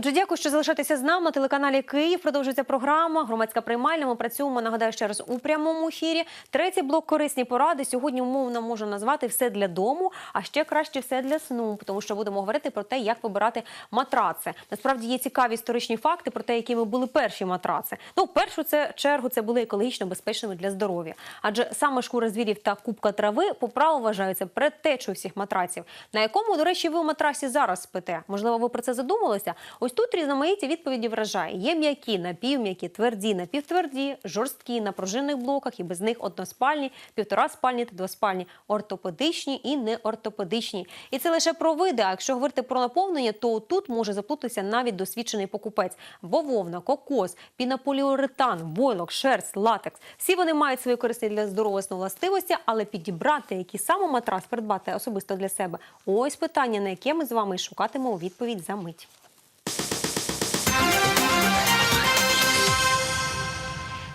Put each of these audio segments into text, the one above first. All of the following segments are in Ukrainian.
Отже, дякую, що залишаєтеся з нами на телеканалі Київ. Продовжується програма. Громадська приймальня. Ми працюємо. Нагадаю ще раз у прямому ефірі. Третій блок корисні поради. Сьогодні умовно можна назвати все для дому, а ще краще все для сну, тому що будемо говорити про те, як вибирати матраци. Насправді є цікаві історичні факти про те, якими були перші матраци. Ну, першу це чергу це були екологічно безпечними для здоров'я, адже саме шкура звірів та кубка трави по праву вважаються предтечою всіх матраців. На якому, до речі, ви у матрасі зараз спите? Можливо, ви про це задумалися? Ось тут різноманіття відповіді вражає. Є м'які, напівм'які, тверді, напівтверді, жорсткі на пружинних блоках і без них односпальні, півтора спальні та двоспальні, ортопедичні і неортопедичні. І це лише про види. А якщо говорити про наповнення, то тут може заплутатися навіть досвідчений покупець. Бововна, кокос, пінополіуретан, войлок, шерсть, латекс. Всі вони мають свої корисні для здоровосну властивості, але підібрати, який саме матрас придбати особисто для себе. Ось питання, на яке ми з вами і шукатимемо відповідь за мить.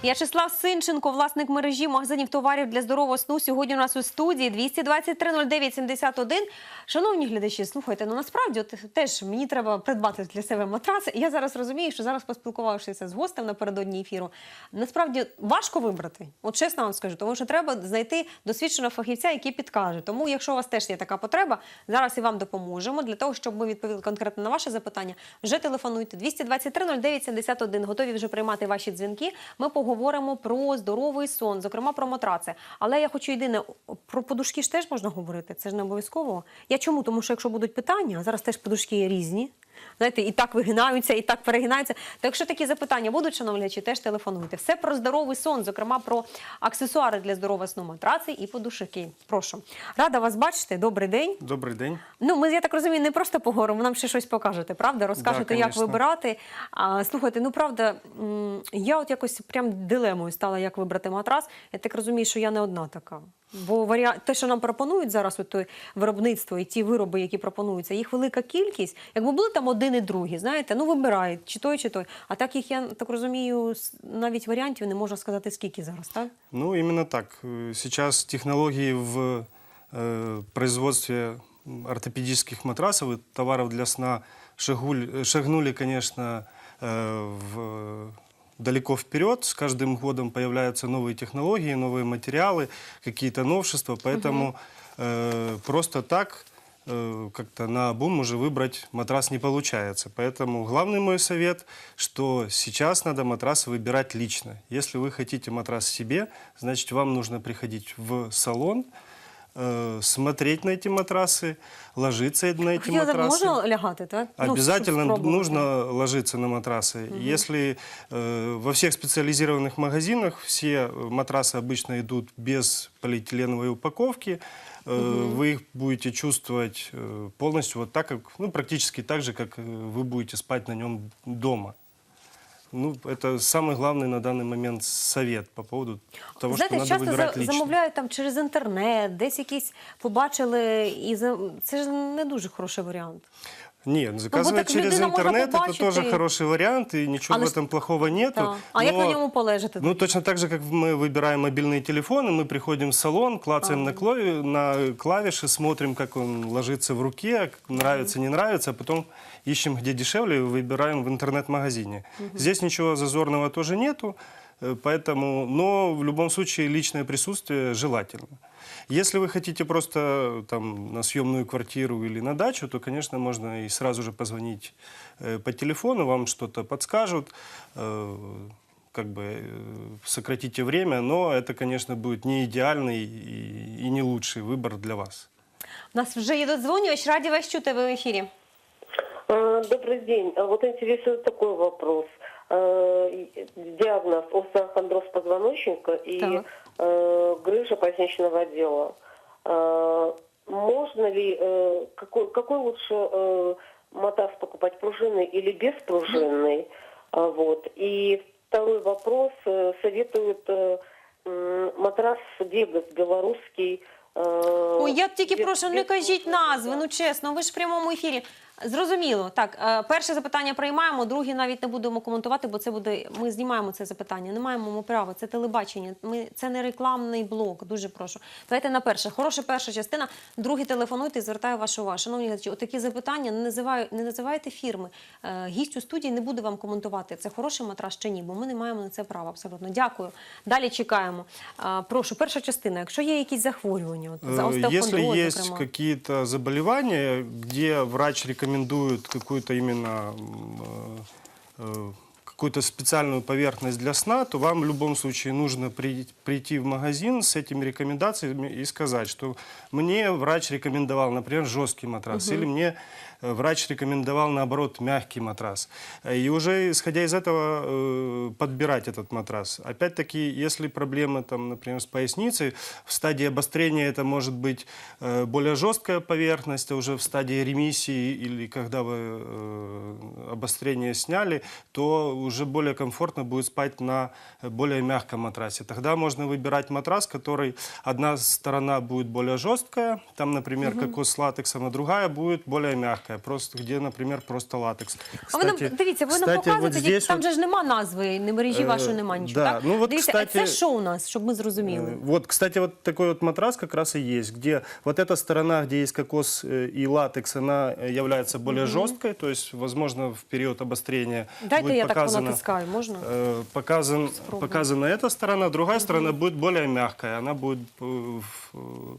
В'ячеслав Синченко, власник мережі магазинів товарів для здорового сну. Сьогодні у нас у студії 223 09 71. Шановні глядачі, слухайте, ну насправді от, теж мені треба придбати для себе матрас. Я зараз розумію, що зараз поспілкувавшися з гостем напередодні ефіру, насправді важко вибрати. От чесно вам скажу, тому що треба знайти досвідченого фахівця, який підкаже. Тому, якщо у вас теж є така потреба, зараз і вам допоможемо для того, щоб ми відповіли конкретно на ваше запитання. Вже телефонуйте 223 09 71. Готові вже приймати ваші дзвінки. Ми поговоримо про здоровий сон, зокрема про матраци. Але я хочу єдине про подушки ж теж можна говорити. Це ж не обов'язково. Я чому? Тому що якщо будуть питання, зараз теж подушки різні. Знаєте, і так вигинаються, і так перегинаються. То якщо такі запитання будуть, шановні глядачі, теж телефонуйте. Все про здоровий сон, зокрема про аксесуари для здорового сну, матраци і подушки. Прошу. Рада вас бачити. Добрий день. Добрий день. Ну, ми, я так розумію, не просто поговоримо, нам ще щось покажете, правда? Розкажете, Да, як конечно. вибирати. А, слухайте, ну правда, м, я от якось прям дилемою стала, як вибрати матрас. Я так розумію, що я не одна така. Бо варіант, те, що нам пропонують зараз, от той виробництво і ті вироби, які пропонуються, їх велика кількість. Якби були там один і другий, знаєте, ну вибирають чи той, чи той. А так їх я так розумію, с- навіть варіантів не можна сказати, скільки зараз, так? Ну, именно так. Э, Сейчас технологии в э, производстве ортопедических матрасов и товаров для сна шагуль- шагнули, конечно, э, в- далеко вперед. С каждым годом появляются новые технологии, новые материалы, какие-то новшества. Поэтому э, просто так э, как-то на обум уже выбрать матрас не получается. Поэтому главный мой совет, что сейчас надо матрас выбирать лично. Если вы хотите матрас себе, значит вам нужно приходить в салон, э, смотреть на эти матрасы, ложиться на эти Хотіла так, матрасы. можна лягати, так? Ну, Обязательно спробувати. нужно ложиться на матрасы. Если э, во всех специализированных магазинах все матрасы обычно идут без полиэтиленовой упаковки, э, вы их будете чувствовать э, полностью вот так, как, ну, практически так же, как вы будете спать на нем дома. Ну, это самый главный на данный момент совет по поводу того, Знаєте, что надо часто выбирать за- лично. замовляють там через інтернет, десь якісь побачили, і за... це ж не дуже хороший варіант. Нет, заказывать так через людина може интернет это побачити. тоже хороший вариант, и ничего Але в ж- этом плохого нету. Так. А як но- на ньому полежати? Ну, точно так же, как мы выбираем мобильные телефоны, мы приходим в салон, клацаем на, клави- на клавиши, смотрим, как он ложится в руке, как нравится, не нравится, а потом ищем, где дешевле, и выбираем в интернет-магазине. Здесь ничего зазорного тоже нету, э, поэтому, но в любом случае личное присутствие желательно. Если вы хотите просто э, там, на съемную квартиру или на дачу, то, конечно, можно и сразу же позвонить э, по телефону, вам что-то подскажут, э, как бы э, сократите время, но это, конечно, будет не идеальный и, и не лучший выбор для вас. У нас вже є додзвонювач, раді вас чути ви в ефірі. А, Добрый день. А Вот интересует такой вопрос. Э, и- Диагноз остеохондроз позвоночника и Так. э, грыжа поясничного отдела. Э, Можно ли, э, какой, какой лучше э, матрас покупать, пружинный или беспружинный? А, Вот. И второй вопрос. э, Советуют э, м, матрас Вегас белорусский. э, Ой, я тільки без- прошу, не без кажіть пружин, назви, да. ну чесно, ви ж в прямому ефірі. Зрозуміло. Так, е, перше запитання приймаємо, друге навіть не будемо коментувати, бо це буде. Ми знімаємо це запитання. Не маємо ми права. Це телебачення. Ми це не рекламний блок. Дуже прошу. Давайте на перше. Хороша перша частина. Друге телефонуйте і звертаю вашу увагу. Шановні глядачі, отакі запитання не називаю, не називайте фірми. Е, Гість у студії не буде вам коментувати, це хороший матрас чи ні, бо ми не маємо на це права. Абсолютно. Дякую. Далі чекаємо. Е, Прошу, перша частина. Якщо є якісь захворювання, от, за Э, Если остеохондроз, есть зокрема. какие-то заболевания, где врач рекомендует какую-то именно м, э, э, какую-то специальную поверхность для сна, то вам в любом случае нужно при- прийти в магазин с этими рекомендациями и сказать, что мне врач рекомендовал, например, жесткий матрас, или мне э, врач рекомендовал, наоборот, мягкий матрас. Э, И уже исходя из этого э, подбирать этот матрас. Опять-таки, если проблемы, там, например, с поясницей, в стадии обострения это может быть э, более жесткая поверхность, а уже в стадии ремиссии или когда вы э, обострение сняли, то уже более комфортно будет спать на более мягком матрасе. Тогда можно выбирать матрас, который одна сторона будет более жесткая, там, например, кокос с латексом, а другая будет более мягкая, просто где, например, просто латекс. А ви нам Кстати- дивіться, ви нам кстати, показуєте, вот які- здесь там вот- же ж нема назви, не мережі Е, вашої нема нічого. да. Так? Ну, от, дивіться, кстати, а це що у нас, щоб ми зрозуміли? Э, Вот, кстати, вот такой вот матрас как раз и есть, где вот эта сторона, где есть кокос э, и латекс, она э, является более жесткой, то есть, возможно, в период обострения Дайте будет я так показано, понатискаю, можна? э, показан, Спробуем. показана эта сторона, другая сторона будет более мягкая, она будет э, в-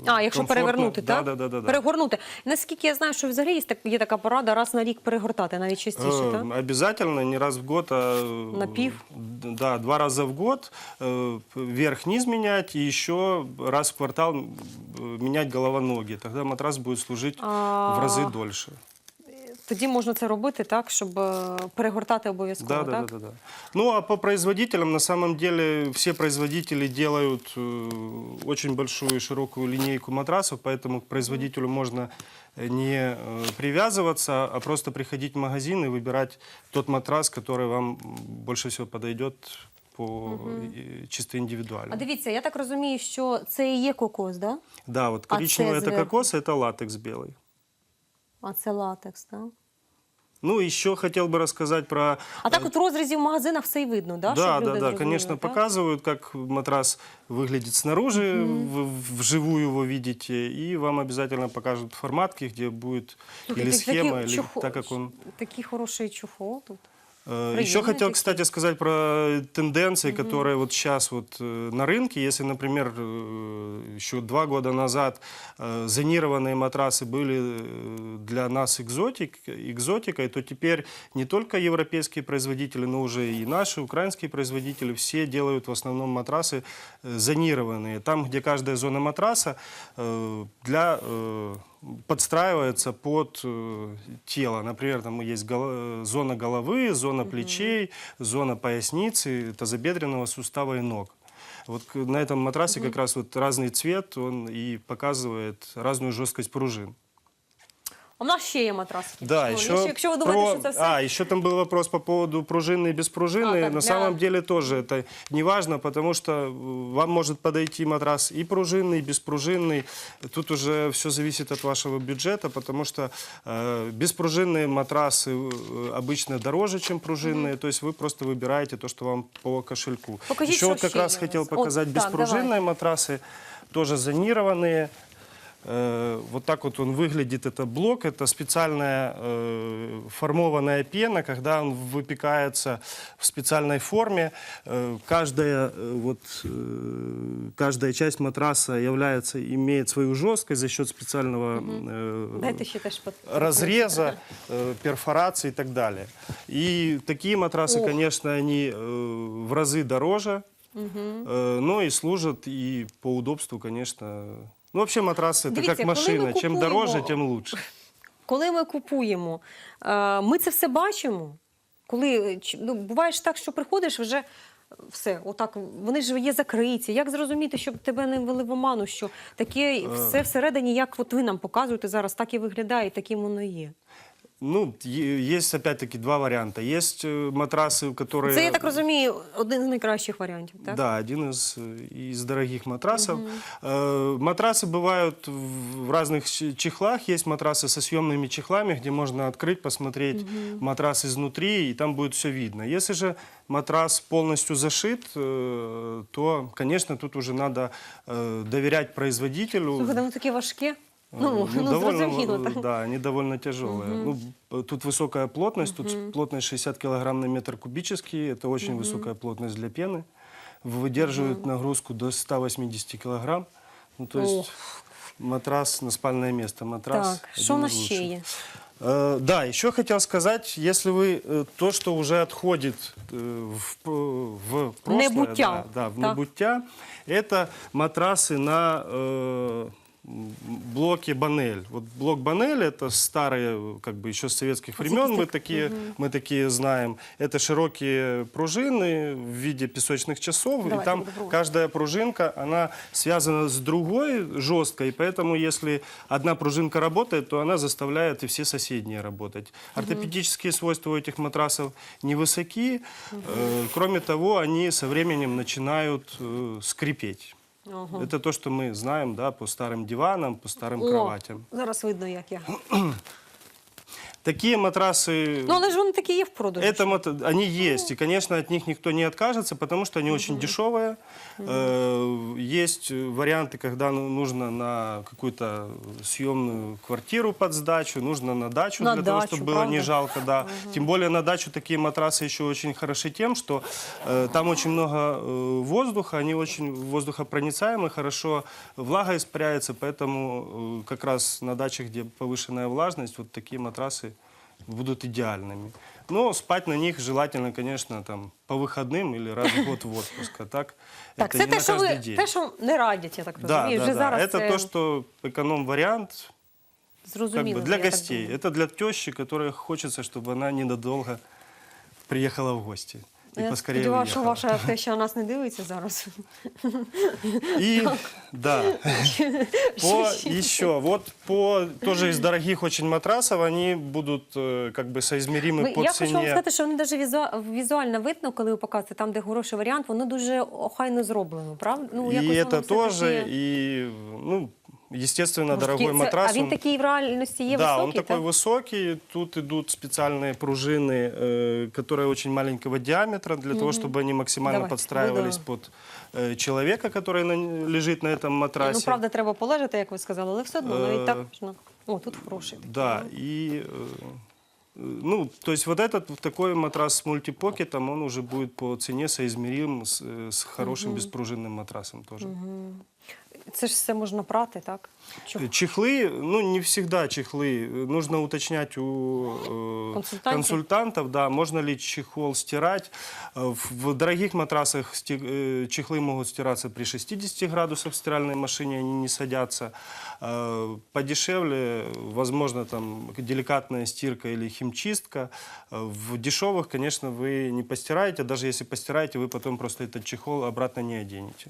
А, якщо комфортно- перевернути, да, так? Да, да, да, да. Перегорнути. Наскільки я знаю, що взагалі є, так, є така порада раз на рік перегортати, навіть частіше, Э, так? Обязательно, не раз в год, а э, Напив? д- Да, два раза в год э, верх-низ менять и еще раз в квартал м, э, менять голова-ноги. Тогда матрас будет служить А. в разы дольше. Тоді можна це робити так, щоб е, перегортати обов'язково, Да, да, так? да, да, да. Ну а по производителям, на самом деле, все производители делают э, очень большую и широкую линейку матрасов, поэтому к производителю можно э, не э, привязываться, а просто приходить в магазин и выбирать тот матрас, который вам м, больше всего подойдет по э, чисто индивидуально. А дивіться, я так розумію, що це і є кокос, да? Да, вот А коричневый это цезарь? кокос, а это латекс белый. А це латекс, так? Ну, еще хотел бы рассказать про... А так от в розрізі в магазинах все й видно, да? Да, щоб да, люди да, зрозуміли, конечно, так? показывают, как матрас выглядит снаружи, в- вживую его видите, и вам обязательно покажут форматки, где будет Слухайте, или такий схема, или чухол- так как он... Такий хороший чухол тут. Э, Приемный Еще хотел, кстати, сказать про тенденции, которые вот сейчас вот э, на рынке. Если, например, э, еще два года назад э, зонированные матрасы были э, для нас экзотик, экзотикой, то теперь не только европейские производители, но уже и наши украинские производители все делают в основном матрасы э, зонированные. Там, где каждая зона матраса э, для э, подстраивается под э, тело. Например, там есть голо- э, зона головы, зона плечей, зона поясницы, тазобедренного сустава и ног. Вот к- на этом матрасе как раз вот разный цвет, он и показывает разную жесткость пружин. А в нас ще є матраски. Да, Шановні, еще, якщо- Якщо ви думаєте, про- що це все. А, еще там был вопрос по поводу пружины и без пружины. А, так, На для- самом деле тоже это не важно, потому что э, вам может подойти матрас и пружинный, и беспружинный. Тут уже все зависит от вашего бюджета, потому что э, беспружинные матрасы э, обычно дороже, чем пружинные. То есть вы просто выбираете то, что вам по кошельку. Покажите, еще вот что как ще раз є у хотел вас. От, показать так, беспружинные матрасы, тоже зонированные. Э, Вот так вот он выглядит, это блок. Это специальная э, формованная пена, когда он выпекается в специальной форме. Э, каждая, э, вот, э, каждая часть матраса является, имеет свою жесткость за счет специального э, Дайте ще теж под... разреза, э, перфорации и так далее. И такие матрасы, Ох. конечно, они э, в разы дороже, э, но и служат и по удобству, конечно. Ну, взагалі, матраси, как коли машина. чим дороже, тим краще. Коли ми купуємо, е, ми це все бачимо. Коли ну, буває ж так, що приходиш вже. Все, отак вони ж є закриті. Як зрозуміти, щоб тебе не ввели в оману, що таке все всередині, як от ви нам показуєте зараз, так і виглядає, таким воно є. Ну, е- есть опять-таки два варианта. Есть э, матрасы, которые... Це, я так розумію, один з найкращих варіантів, так? Да, один из, э, из дорогих матрасов. Э, Матрасы бывают в в разных ч- чехлах. Есть матрасы со съемными чехлами, где можно открыть, посмотреть матрас изнутри, и там будет все видно. Если же матрас полностью зашит, э, то, конечно, тут уже надо э, доверять производителю. Слухайте, вони такі важкі. Э, Ну, ну, довольно, зрозуміло. э, так. Да, они довольно тяжелые. Ну, п- тут высокая плотность, тут плотность 60 килограмм на метр кубический. Это очень высокая плотность для пены. Выдерживает нагрузку до 180 килограмм. Ну, то есть матрас на спальное место. Матрас Так, що у один нас из ще лучших. є? Э, Да, еще хотел сказать, если вы э, то, что уже отходит э, в, п- в прошлое, Небуття, да, да, в так. небуття, это матрасы на э, м, блоке Банель. Вот блок Банель это старые, как бы еще с советских времен мы такие, мы такие знаем. Это широкие пружины в виде песочных часов, Давайте и там буду пробовать. каждая пружинка, она связана с другой жесткой, поэтому если одна пружинка работает, то она заставляет и все соседние работать. Ортопедические свойства у этих матрасов невысоки. Э, Кроме того, они со временем начинают э, скрипеть. Ага. Это то, что мы знаем да, по старым диванам, по старым О, кроватям. зараз видно, як я. Такие матрасы... Ну, але ж вони такі є в продажу. Это мото- они есть, и, конечно, от них никто не откажется, потому что они очень дешевые. Э, Есть варианты, когда ну, нужно на какую-то съемную квартиру под сдачу, нужно на дачу На для того, дачу, чтобы было правда? не жалко, да. Тем более на дачу такие матрасы еще очень хороши тем, что э, там очень много э, воздуха, они очень воздухопроницаемы, хорошо влага испаряется, поэтому э, как раз на дачах, где повышенная влажность, вот такие матрасы будут идеальными. Но спать на них желательно, конечно, там по выходным или раз в год в отпуск. А так, Так, это це не те, на що каждый ви день. те, що не радять, я так да, розумію. да, Вже да. зараз Это це то, что эконом-вариант, как зрозуміло. бы для я так гостей. думаю. Это для тещи, которой хочется, чтобы она ненадолго приехала в гости. И Я поскорее сподіваюся, що уехала. ваша теща нас не дивиться зараз. И да, по Ще- еще вот по тоже из дорогих очень матрасов они будут э, как бы соизмеримы Ми- по я хочу вам цене. сказати, що вони навіть візу- візуально видно, коли ви показуєте там, де хороший варіант, воно дуже охайно зроблено, правда? Ну, и якось воно это все тоже, таке и ну естественно мужське. дорогой Це- матрас. А він он- такий в реальності є да, високий, он такой так? высокий. Тут идут специальные пружины, э, которые очень маленького диаметра, для того, чтобы они максимально Давайте, подстраивались выдавим. под э, человека, который на- лежит на этом матрасе. Ну, правда, треба полежати, як ви сказали, але все одно навіть Е, так можна. О, тут хороший. такий. Да, и э, э, ну, то есть вот этот вот такой матрас с мультипокетом, он уже будет по цене соизмерим с, э, с хорошим беспружинным матрасом тоже. Це ж все можна прати, так? Чого? Э, Чехлы, ну не всегда чехлы. Э, Нужно уточнять у э, Консультантов? консультантов, да, можно ли чехол стирать. Э, В в дорогих матрасах сти- э, чехлы могут стираться при 60 градусах в стиральной машине, они не садятся. Э, Подешевле, возможно, там деликатная стирка или химчистка. Э, В дешевых, конечно, вы не постираете, даже если постираете, вы потом просто этот чехол обратно не оденете.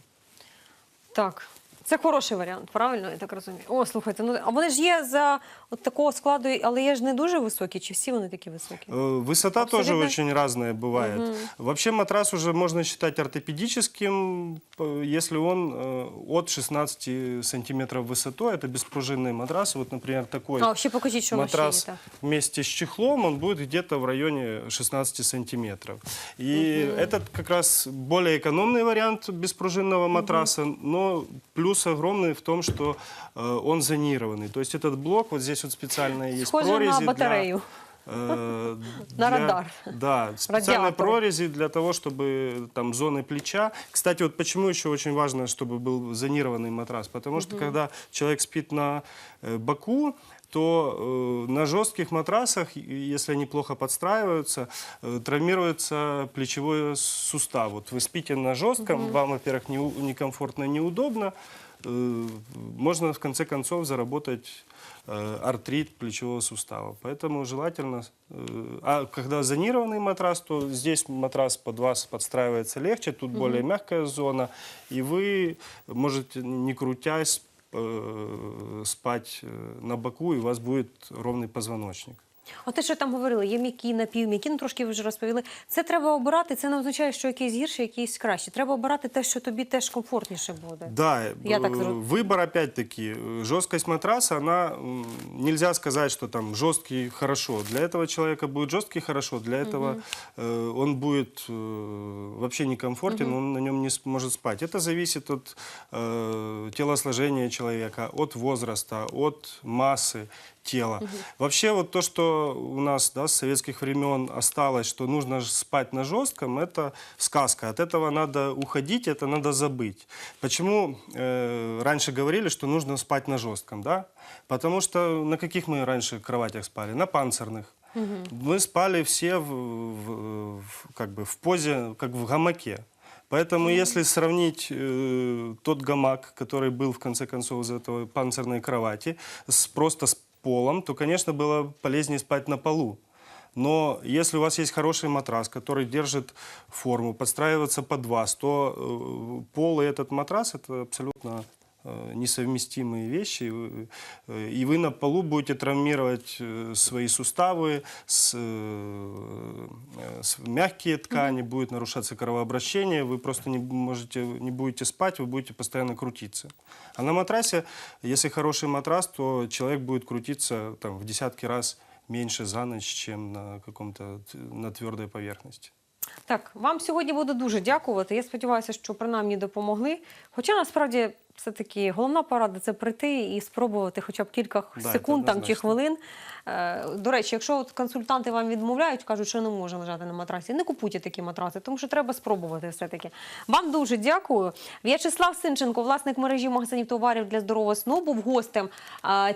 Так. Це хороший варіант, правильно, я так розумію. О, слухайте, ну а вони ж є за от такого складу, але є ж не дуже високі, чи всі вони такі високі? Э, Высота тоже Абсолютно. очень разная бывает. Вообще матрас уже можно считать ортопедическим, э, если он э, от 16 сантиметров высотой. Это беспружинный матрас. Вот, например, такой А, ще покажіть, що воно ще є. матрас Так. вместе с чехлом, он будет где-то в районе 16 сантиметров. И этот как раз более экономный вариант беспружинного матраса, но плюс огромный в том, что э, он зонированный. То есть этот блок, вот здесь вот специально есть Схоже на прорези для- батарею. Э, На для- радар. Да, специальные Радиаторы. прорези для того, чтобы там зоны плеча. Кстати, вот почему еще очень важно, чтобы был зонированный матрас, потому что когда человек спит на э, боку, то э, на жестких матрасах, если они плохо подстраиваются, э, травмируется плечевой сустав. Вот вы спите на жестком, вам, во-первых, не, некомфортно, неудобно, э, можно в конце концов заработать э, артрит плечевого сустава. Поэтому желательно, э, а когда зонированный матрас, то здесь матрас под вас подстраивается легче, тут более мягкая зона, и вы можете, не крутясь, спать э, на боку, и у вас будет ровный позвоночник. А те, що там говорили, є м'які, напівм'які, ну трошки ви вже розповіли. Це треба обирати. Це не означає, що якийсь гірше, якийсь краще. Треба обирати те, що тобі теж комфортніше буде. Да, Я так э, зру- выбор опять-таки. э, Жесткость матраса, она м, нельзя сказать, что там жесткий хорошо. Для этого человека будет жесткий хорошо, для этого э, он будет э, вообще некомфортен, он на нем не сможет спать. Это зависит от э, телосложения человека, от возраста, от массы тела. Вообще вот то, что у нас да, с советских времен осталось, что нужно спать на жестком, это сказка. От этого надо уходить, это надо забыть. Почему э, раньше говорили, что нужно спать на жестком, да? Потому что на каких мы раньше кроватях спали? На панцирных. Мы спали все в, в- в- как бы в позе, как в гамаке. Поэтому, если сравнить э, тот гамак, который был в конце концов из этого панцирной кровати, с, просто с полом, то, конечно, было полезнее спать на полу. Но если у вас есть хороший матрас, который держит форму, подстраиваться под вас, то э, пол и этот матрас это абсолютно э, несовместимые вещи. И вы- э, И вы на полу будете травмировать э, свои суставы, с, э, э, с- мягкие ткани, будет нарушаться кровообращение, вы просто не можете, не будете спать, вы будете постоянно крутиться. А на матрасе, если хороший матрас, то человек будет крутиться там, в десятки раз меньше за ночь, чем на каком-то т- на твердой поверхности. Так, вам сьогодні буду дуже дякувати. Я сподіваюся, що принаймні допомогли. Хоча насправді все-таки головна порада це прийти і спробувати хоча б кілька Да, секунд там, чи хвилин. Е, До речі, якщо от консультанти вам відмовляють, кажуть, що не може лежати на матрасі, не купуйте такі матраси, тому що треба спробувати все-таки. Вам дуже дякую. В'ячеслав Синченко, власник мережі магазинів товарів для здорового сну, був гостем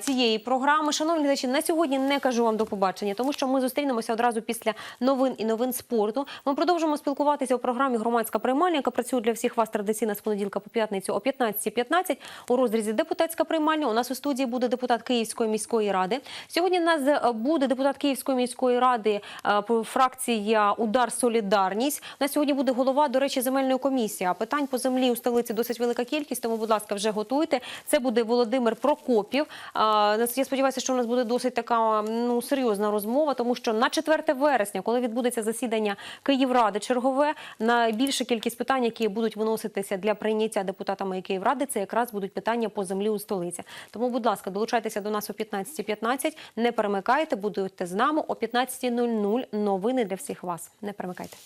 цієї програми. Шановні глядачі, на сьогодні не кажу вам до побачення, тому що ми зустрінемося одразу після новин і новин спорту. Ми продовжимо спілкуватися у програмі Громадська приймальня, яка працює для всіх вас традиційно з понеділка по п'ятницю о 15.15 у розрізі депутатська приймальня. У нас у студії буде депутат Київської міської ради. Сьогодні нас е, буде депутат Київської міської ради е, фракція Удар Солідарність. У нас сьогодні буде голова, до речі, земельної комісії. Питань по землі у столиці досить велика кількість, тому, будь ласка, вже готуйте. Це буде Володимир Прокопів. Нас- Я сподіваюся, що у нас буде досить така ну серйозна розмова, тому що на 4 вересня, коли відбудеться засідання Київради чергове, найбільша кількість питань, які будуть виноситися для прийняття депутатами Київради, це якраз будуть питання по землі у столиці. Тому, будь ласка, долучайтеся до нас о 15.15, не перемикайте, будете з нами о 15.00. Новини для всіх вас. Не перемикайте.